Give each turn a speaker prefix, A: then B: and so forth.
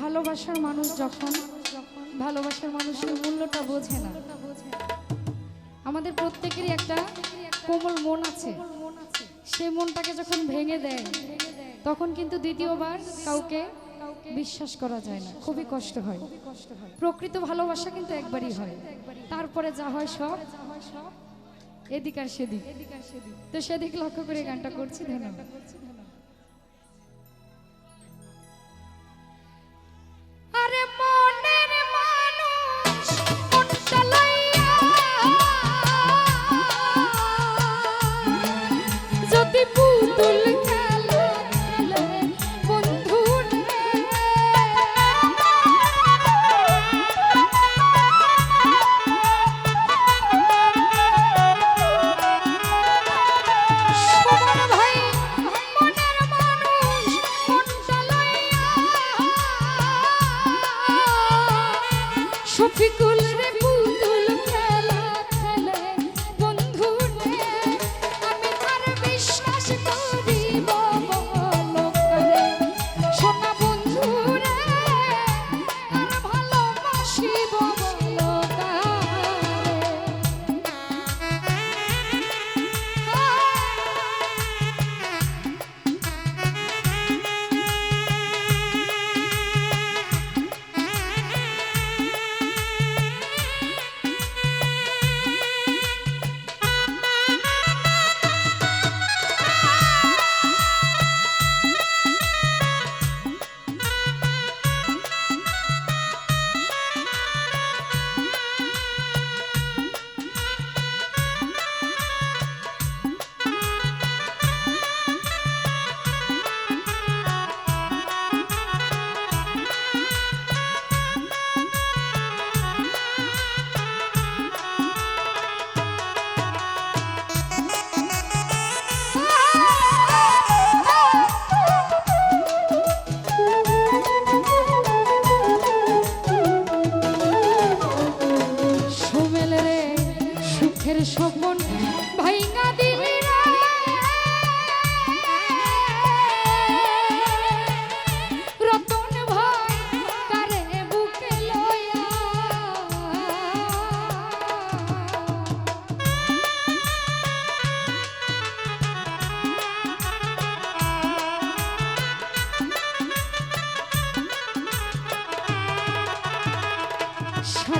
A: ভালোবাসার মানুষ যখন, ভালোবাসার মানুষের মূল্যটা বোঝে না। আমাদের প্রত্যেকেরই একটা কোমল মন আছে। সেই মনটাকে যখন ভেঙে দেয়, তখন কিন্তু দ্বিতীয়বার কাউকে বিশ্বাস করা যায় না, খুবই কষ্ট হয়। প্রকৃত ভালোবাসা কিন্তু একবারই হয়। তারপরে যা হয় সব এদিক আর সেদিক। তো সেদিক লক্ষ্য করে গানটা করছি, ধন্যবাদ। যদি পুতুল শফিকুল রে